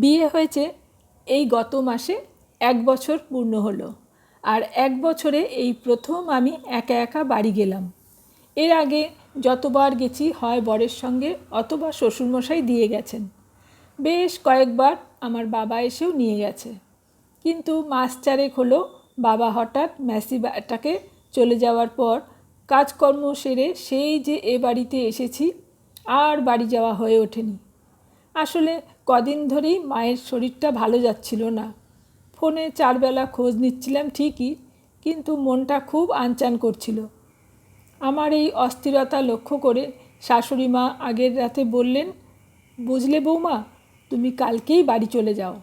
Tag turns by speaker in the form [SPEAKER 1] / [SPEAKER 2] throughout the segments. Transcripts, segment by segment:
[SPEAKER 1] বিয়ে হয়েছে এই গত মাসে এক বছর পূর্ণ হলো। আর এক বছরে এই প্রথম আমি একা একা বাড়ি গেলাম। এর আগে যতবার গেছি হয় বরের সঙ্গে অথবা শ্বশুরমশাই দিয়ে গেছেন। বেশ কয়েকবার আমার বাবা এসেও নিয়ে গেছে। কিন্তু মাস চারেক হলো বাবা হঠাৎ ম্যাসিবাটাকে চলে যাওয়ার পর কাজকর্ম সেরে সেই যে এ বাড়িতে এসেছি, আর বাড়ি যাওয়া হয়ে ওঠেনি। আসলে কদিন ধরেই মায়ের শরীরটা ভালো যাচ্ছিল না। ফোনে চারবেলা খোঁজ নিচ্ছিলাম ঠিকই, কিন্তু মনটা খুব আনচান করছিল। আমার এই অস্থিরতা লক্ষ্য করে শাশুড়ি মা আগের রাতে বললেন, বুঝলে বৌমা, তুমি কালকেই বাড়ি চলে যাও।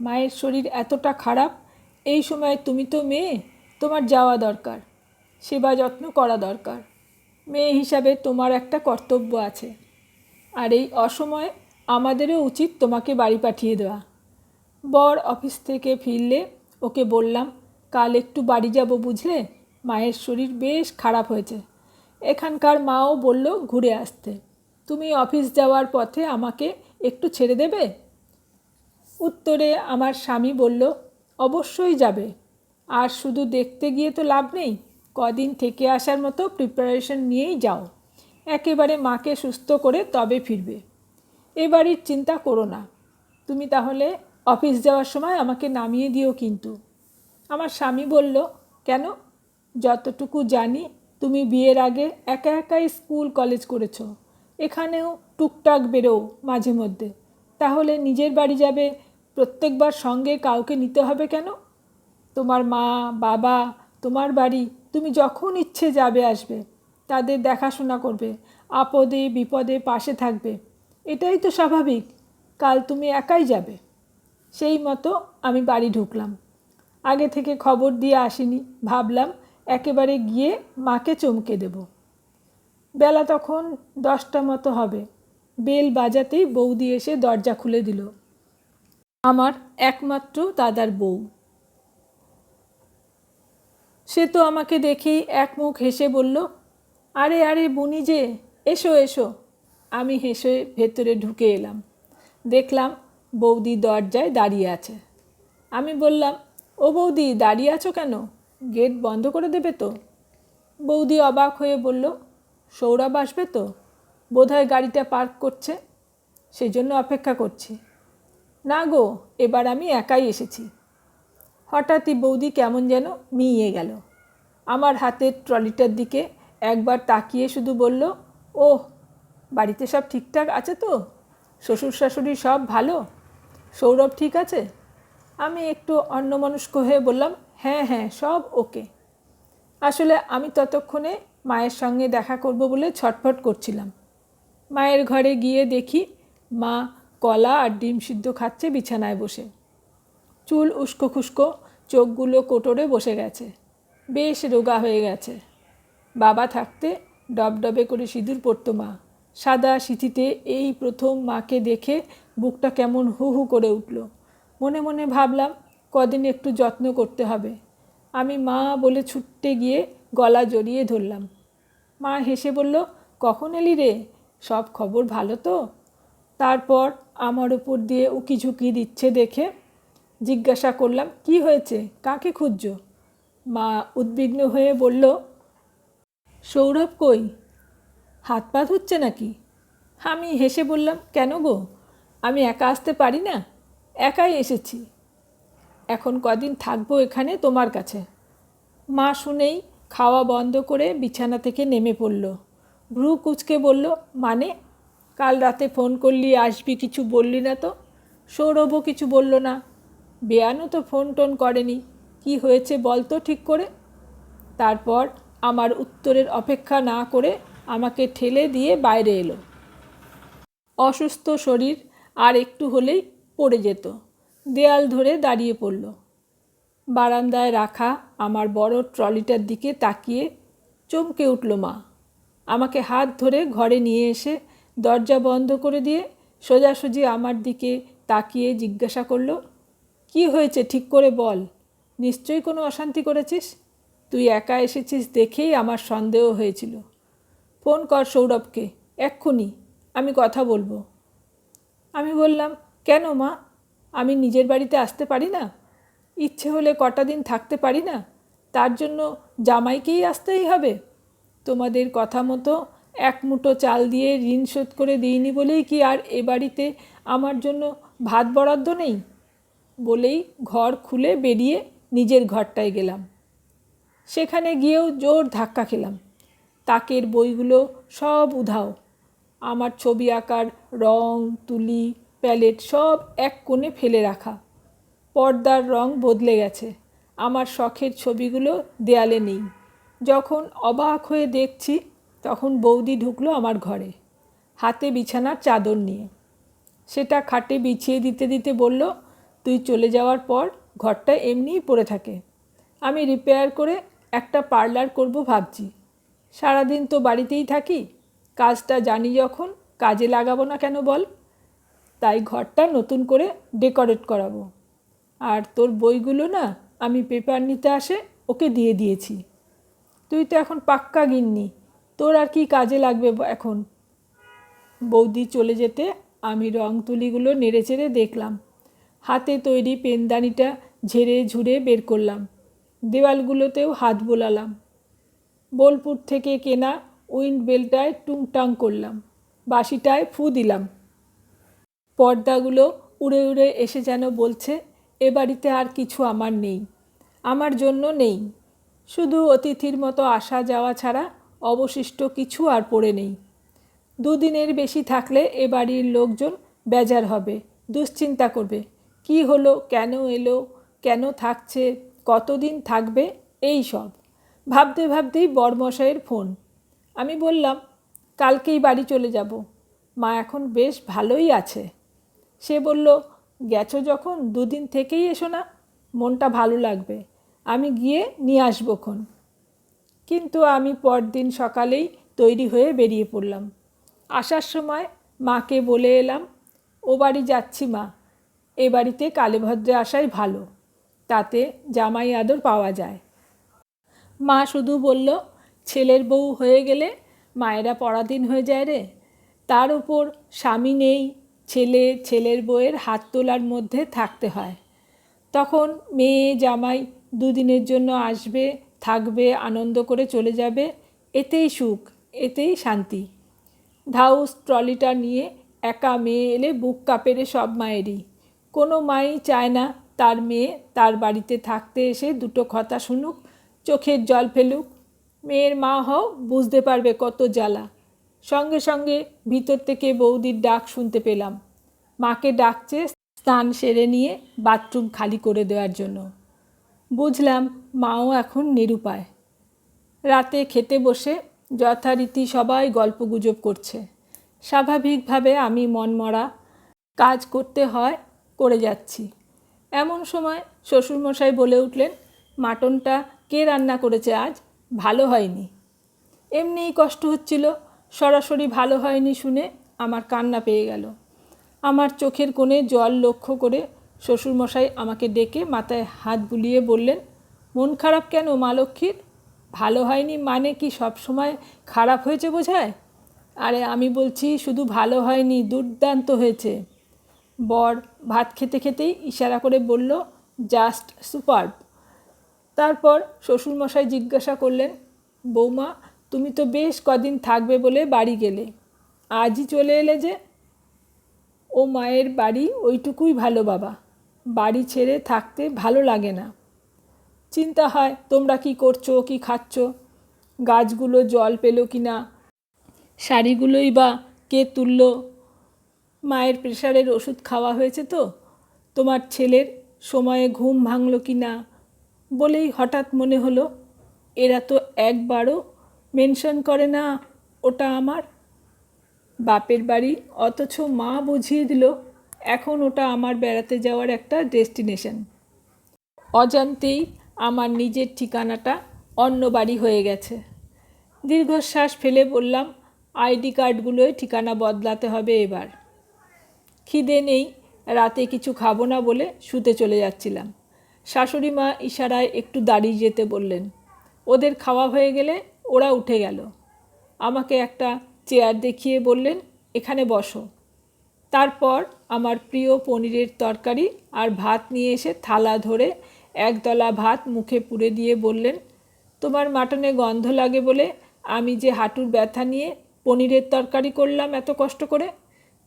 [SPEAKER 1] মায়ের শরীর এতটা খারাপ, এই সময় তুমি তো মেয়ে, তোমার যাওয়া দরকার, সেবা যত্ন করা দরকার। মেয়ে হিসাবে তোমার একটা কর্তব্য আছে। আর এই অসময়ে আমাদেরও উচিত তোমাকে বাড়ি পাঠিয়ে দেওয়া। বর অফিস থেকে ফিরলে ওকে বললাম, কাল একটু বাড়ি যাব বুঝলে? মায়ের শরীর বেশ খারাপ হয়েছে। এখানকার মাও বলল ঘুরে আসতে। তুমি অফিস যাওয়ার পথে আমাকে একটু ছেড়ে দেবে? উত্তরে আমার স্বামী বলল, অবশ্যই যাবে। আর শুধু দেখতে গিয়ে তো লাভ নেই। কদিন থেকে আসার মতো প্রিপারেশন নিয়েই যাও। একেবারে মাকে সুস্থ করে তবে ফিরবে। এ বাড়ির চিন্তা করো না। তুমি তাহলে অফিস যাওয়ার সময় আমাকে নামিয়ে দিও কিন্তু। আমার স্বামী বলল, কেন? যতটুকু জানি, তুমি বিয়ের আগে একা একাই স্কুল, কলেজ করেছ। এখানেও টুকটাক বেরো মাঝে মধ্যে। তাহলে নিজের বাড়ি যাবে, প্রত্যেকবার সঙ্গে কাউকে নিতে হবে কেন? তোমার মা, বাবা, তোমার বাড়ি, তুমি যখন ইচ্ছে যাবে আসবে। তাদের দেখাশোনা করবে, আপদে বিপদে পাশে থাকবে। এটাই তো স্বাভাবিক। কাল তুমি একাই যাবে। সেই মতো আমি বাড়ি ঢুকলাম। আগে থেকে খবর দিয়ে আসিনি। ভাবলাম একেবারে গিয়ে মাকে চমকে দেব। বেলা তখন দশটা মতো হবে। বেল বাজাতেই বৌদি এসে দরজা খুলে দিল। আমার একমাত্র দাদার বউ। সে তো আমাকে দেখেই এক মুখ হেসে বলল, আরে আরে, বুনি যে, এসো এসো। আমি হেসে ভেতরে ঢুকে এলাম। দেখলাম বৌদি দরজায় দাঁড়িয়ে আছে। আমি বললাম, ও বৌদি, দাঁড়িয়ে আছো কেন? গেট বন্ধ করে দেবে তো? বৌদি অবাক হয়ে বলল, সৌরভ আসবে তো? বোধহয় গাড়িটা পার্ক করছে সেই জন্য অপেক্ষা করছি। না গো, এবার আমি একাই এসেছি। হঠাৎই বৌদি কেমন যেন মিইয়ে গেল। আমার হাতের ট্রলিটার দিকে একবার তাকিয়ে শুধু বলল, ওহ বাড়িতে সব ঠিকঠাক আছে তো? শ্বশুর শাশুড়ি সব ভালো? সৌরভ ঠিক আছে? আমি একটু অন্যমনস্ক হয়ে বললাম হ্যাঁ হ্যাঁ সব ওকে। আসলে আমি ততক্ষণে মায়ের সঙ্গে দেখা করব বলে ছটফট করছিলাম। মায়ের ঘরে গিয়ে দেখি মা কলা আর ডিম সিদ্ধ খাচ্ছে বিছানায় বসে। চুল উস্কো খুস্কো, চোখগুলো কোটরে বসে গেছে। বেশ রোগা হয়ে গেছে। বাবা থাকতে ডবডবে করে সিঁদুর পরতো মা। সাদা সিঁথিতে এই প্রথম মাকে দেখে বুকটা কেমন হু হু করে উঠল। মনে মনে ভাবলাম, কদিন একটু যত্ন করতে হবে। আমি মা বলে ছুটতে গিয়ে গলা জড়িয়ে ধরলাম। মা হেসে বলল, কখন এলি রে? সব খবর ভালো তো? তারপর আমার উপর দিয়ে উকি ঝুঁকি দিচ্ছে দেখে জিজ্ঞাসা করলাম, কি হয়েছে? কাকে খুঁজছ? মা উদ্বিগ্ন হয়ে বলল, সৌরভ কই? হাত পা ধুচ্ছে নাকি? আমি হেসে বললাম, কেন গো? আমি একা আসতে পারি না? একাই এসেছি। এখন কদিন থাকব এখানে তোমার কাছে। মা শুনেই খাওয়া বন্ধ করে বিছানা থেকে নেমে পড়ল। ভ্রু কুচকে বলল মানে? কাল রাতে ফোন করলি, আসবি কিছু বললি না তো? সৌরভও কিছু বলল না। বেয়ানও তো ফোন টোন করেনি। কি হয়েছে বল তো ঠিক করে? তারপর আমার উত্তরের অপেক্ষা না করে আমাকে ঠেলে দিয়ে বাইরে এলো। অসুস্থ শরীর আর একটু হলেই পড়ে যেত। দেয়াল ধরে দাঁড়িয়ে পড়ল। বারান্দায় রাখা আমার বড় ট্রলিটার দিকে তাকিয়ে চমকে উঠল মা। আমাকে হাত ধরে ঘরে নিয়ে এসে দরজা বন্ধ করে দিয়ে সোজাসুজি আমার দিকে তাকিয়ে জিজ্ঞাসা করল, কি হয়েছে? ঠিক করে বল। নিশ্চয়ই কোনো অশান্তি করেছিস? তুই একা এসেছিস দেখেই আমার সন্দেহ হয়েছিল। ফোন কর সৌরভকে, এক্ষুনি। আমি কথা বলব। আমি বললাম, কেন মা? আমি নিজের বাড়িতে আসতে পারি না? ইচ্ছে হলে কটা দিন থাকতে পারি না? তার জন্য জামাইকেই আসতেই হবে। তোমাদের কথা মতো এক মুঠো চাল দিয়ে ঋণ শোধ করে দিইনি বলেই কি আর এ বাড়িতে আমার জন্য ভাত বরাদ্দ নেই? বলেই ঘর খুলে বেরিয়ে নিজের ঘরটায় গেলাম। সেখানে গিয়েও জোর ধাক্কা খেলাম। তাকের বইগুলো সব উধাও। আমার ছবি আঁকার রং, তুলি, প্যালেট সব এক কোণে ফেলে রাখা। পর্দার রং বদলে গেছে। আমার শখের ছবিগুলো দেয়ালে নেই। যখন অবাক হয়ে দেখছি, তখন বৌদি ঢুকলো আমার ঘরে, হাতে বিছানার চাদর নিয়ে। সেটা খাটে বিছিয়ে দিতে দিতে বলল, তুই চলে যাওয়ার পর ঘরটা এমনিই পড়ে থাকে। আমি রিপেয়ার করে একটা পার্লার করব ভাবছি। সারাদিন তো বাড়িতেই থাকি, কাজটা জানি যখন, কাজে লাগাবো না কেন বল? তাই ঘরটা নতুন করে ডেকোরেট করাবো। আর তোর বইগুলো না, আমি পেপার নিতে আসে, ওকে দিয়ে দিয়েছি। তুই তো এখন পাক্কা গিন্নি, তোর আর কি কাজে লাগবে এখন? বৌদি চলে যেতে আমি রং তুলিগুলো নেড়ে চেড়ে দেখলাম। হাতে তৈরি পেনদানিটা ঝেড়ে ঝুড়ে বের করলাম। দেওয়ালগুলোতেও হাত বোলালাম। বোলপুর থেকে কেনা উইন্ড বেলটায় টুংটাং করলাম। বাঁশিটায় ফু দিলাম। পর্দাগুলো উড়ে উড়ে এসে যেন বলছে, এ বাড়িতে আর কিছু আমার নেই। আমার জন্য নেই। শুধু অতিথির মতো আসা যাওয়া ছাড়া অবশিষ্ট কিছু আর পড়ে নেই। দুদিনের বেশি থাকলে এ বাড়ির লোকজন বেজার হবে, দুশ্চিন্তা করবে। কি হলো? কেন এলো? কেন থাকছে? কতদিন থাকবে? এই সব। ভাবতে ভাবতেই বরমশাইয়ের ফোন। আমি বললাম, কালকেই বাড়ি চলে যাব। মা এখন বেশ ভালোই আছে। সে বলল, গেছো যখন, দুদিন থেকেই এসো না, মনটা ভালো লাগবে। আমি গিয়ে নিয়ে আসবোক্ষণ কিন্তু আমি পরদিন সকালেই তৈরি হয়ে বেরিয়ে পড়লাম। আসার সময় মাকে বলে এলাম, ও বাড়ি যাচ্ছি মা। এ বাড়িতে কালীভদ্রে আসাই ভালো। তাতে জামাই আদর পাওয়া যায়। মা শুধু বলল, ছেলের বউ হয়ে গেলে মায়েরা পরাধীন হয়ে যায় রে। তার উপর স্বামী নেই, ছেলে ছেলের বউয়ের হাত তোলার মধ্যে থাকতে হয়। তখন মেয়ে, জামাই দুদিনের জন্য আসবে, থাকবে, আনন্দ করে চলে যাবে। এতেই সুখ, এতেই শান্তি। ধাউস ট্রলিটা নিয়ে একা মেয়ে এলে বুক কাপেরে সব মায়েরই। কোনো মাই চায় না তার মেয়ে তার বাড়িতে থাকতে এসে দুটো কথা শুনুক চোখের জল ফেলুক। মেয়ের মা হও বুঝতে পারবে কত জ্বালা। সঙ্গে সঙ্গে ভিতর থেকে বৌদির ডাক শুনতে পেলাম। মাকে ডাকছে স্নান সেরে নিয়ে বাথরুম খালি করে দেওয়ার জন্য। বুঝলাম মাও এখন নিরুপায়। রাতে খেতে বসে যথারীতি সবাই গল্পগুজব করছে। স্বাভাবিকভাবে আমি মনমরা কাজ করতে হয়, করে যাচ্ছি। এমন সময় শ্বশুরমশাই বলে উঠলেন, মাটনটা কে রান্না করেছে আজ? ভালো হয়নি। এমনিই কষ্ট হচ্ছিল, সরাসরি ভালো হয়নি শুনে আমার কান্না পেয়ে গেল। আমার চোখের কোণে জল লক্ষ্য করে শ্বশুরমশাই আমাকে ডেকে মাথায় হাত বুলিয়ে বললেন, মন খারাপ কেন মা লক্ষ্মীর? ভালো হয়নি মানে কি সব সময় খারাপ হয়েছে বোঝায়? আরে আমি বলছি শুধু ভালো হয়নি, দুর্দান্ত হয়েছে। বর ভাত খেতে খেতেই ইশারা করে বলল, জাস্ট সুপার তারপর শ্বশুরমশাই জিজ্ঞাসা করলেন, বৌমা, তুমি তো বেশ কদিন থাকবে বলে বাড়ি গেলে। আজই চলে এলে যে? ও মায়ের বাড়ি ওইটুকুই ভালো বাবা। বাড়ি ছেড়ে থাকতে ভালো লাগে না। চিন্তা হয় তোমরা কি করছ, কি খাচ্ছ? গাছগুলো জল পেল কি না? শাড়িগুলোই বা কে তুলল? মায়ের প্রেশারের ওষুধ খাওয়া হয়েছে তো? তোমার ছেলের সময়ে ঘুম ভাঙল কি না? বলেই হঠাৎ মনে হলো, এরা তো একবারও মেনশন করে না ওটা আমার। বাপের বাড়ি অথচ মা বুঝিয়ে দিল, এখন ওটা আমার বেড়াতে যাওয়ার একটা ডেস্টিনেশন। অজান্তেই আমার নিজের ঠিকানাটা অন্য বাড়ি হয়ে গেছে। দীর্ঘশ্বাস ফেলে বললাম, আইডি কার্ডগুলোয় ঠিকানা বদলাতে হবে এবার। খিদে নেই, রাতে কিছু খাব না বলে শুতে চলে যাচ্ছিলাম। শাশুড়ি মা ইশারায় একটু দাঁড়িয়ে যেতে বললেন, ওদের খাওয়া হয়ে গেলে ওরা উঠে গেল। আমাকে একটা চেয়ার দেখিয়ে বললেন, এখানে বসো। তারপর আমার প্রিয় পনিরের তরকারি আর ভাত নিয়ে এসে থালা ধরে একদলা ভাত মুখে পুড়ে দিয়ে বললেন, তোমার মাটনে গন্ধ লাগে বলে আমি যে হাঁটুর ব্যথা নিয়ে পনিরের তরকারি করলাম এত কষ্ট করে,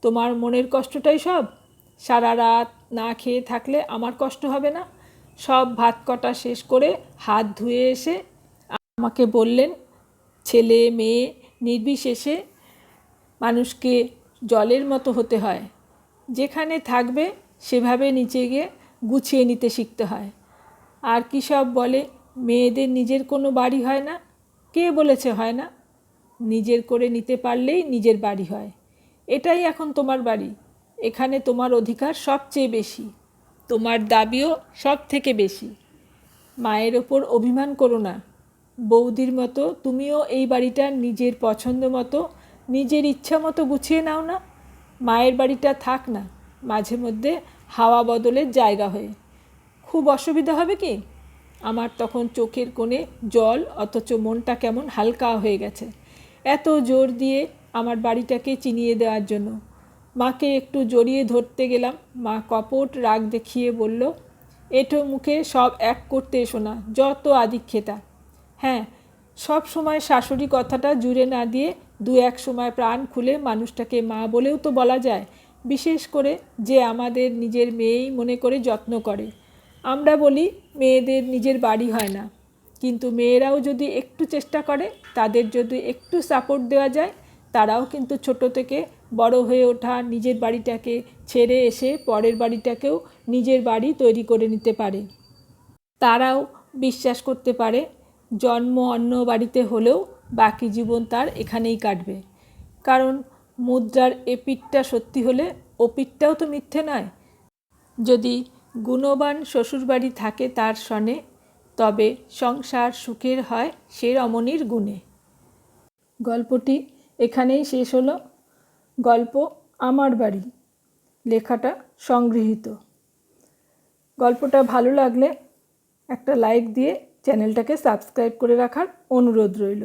[SPEAKER 1] তোমার মনের কষ্টটাই সব? সারা রাত না খেয়ে থাকলে আমার কষ্ট হবে না? সব ভাত কটা শেষ করে হাত ধুয়ে এসে আমাকে বললেন, ছেলে, মেয়ে, নির্বিশেষে মানুষকে জলের মতো হতে হয়। যেখানে থাকবে সেভাবে নিচে গিয়ে গুছিয়ে নিতে শিখতে হয়। আর কী সব বলে, মেয়েদের নিজের কোনো বাড়ি হয় না? কে বলেছে হয় না? নিজের করে নিতে পারলেই নিজের বাড়ি হয়। এটাই এখন তোমার বাড়ি। এখানে তোমার অধিকার সবচেয়ে বেশি। তোমার দাবিও সব থেকে বেশি। মায়ের ওপর অভিমান করো না। বৌদির মতো তুমিও এই বাড়িটা নিজের পছন্দ মতো, নিজের ইচ্ছা মতো গুছিয়ে নাও না। মায়ের বাড়িটা থাক না, মাঝে মধ্যে হাওয়া বদলের জায়গা হয়ে। খুব অসুবিধা হবে কি? আমার তখন চোখের কোণে জল, অথচ মনটা কেমন হালকা হয়ে গেছে। এত জোর দিয়ে আমার বাড়িটাকে চিনিয়ে দেওয়ার জন্য। মাকে একটু জড়িয়ে ধরতে গেলাম। মা কপট রাগ দেখিয়ে বলল এটো মুখে সব এক করতে এসো না, যত আদিক্ষেতা। হ্যাঁ সব সময় শাশুড়ি কথাটা জুড়ে না দিয়ে দু এক সময় প্রাণ খুলে মানুষটাকে মা বলেও তো বলা যায়, বিশেষ করে যে আমাদের নিজের মেয়েই মনে করে যত্ন করে। আমরা বলি, মেয়েদের নিজের বাড়ি হয় না। কিন্তু মেয়েরাও যদি একটু চেষ্টা করে, তাদের যদি একটু সাপোর্ট দেওয়া যায়, তারাও কিন্তু ছোট থেকে বড় হয়ে ওঠা নিজের বাড়িটাকে ছেড়ে এসে পরের বাড়িটাকেও নিজের বাড়ি তৈরি করে নিতে পারে। তারাও বিশ্বাস করতে পারে, জন্ম অন্য বাড়িতে হলেও বাকি জীবন তার এখানেই কাটবে। কারণ মুদ্রার এপিঠটা সত্যি হলে ওপিঠটাও তো মিথ্যে নয়। যদি গুণবান শ্বশুরবাড়ি থাকে তার সনে, তবে সংসার সুখের হয় সে রমণীর গুণে। গল্পটি এখানেই শেষ হলো। গল্প আমার বাড়ি। লেখাটা সংগৃহীত। গল্পটা ভালো লাগলে একটা লাইক দিয়ে চ্যানেলটাকে সাবস্ক্রাইব করে রাখার অনুরোধ রইল।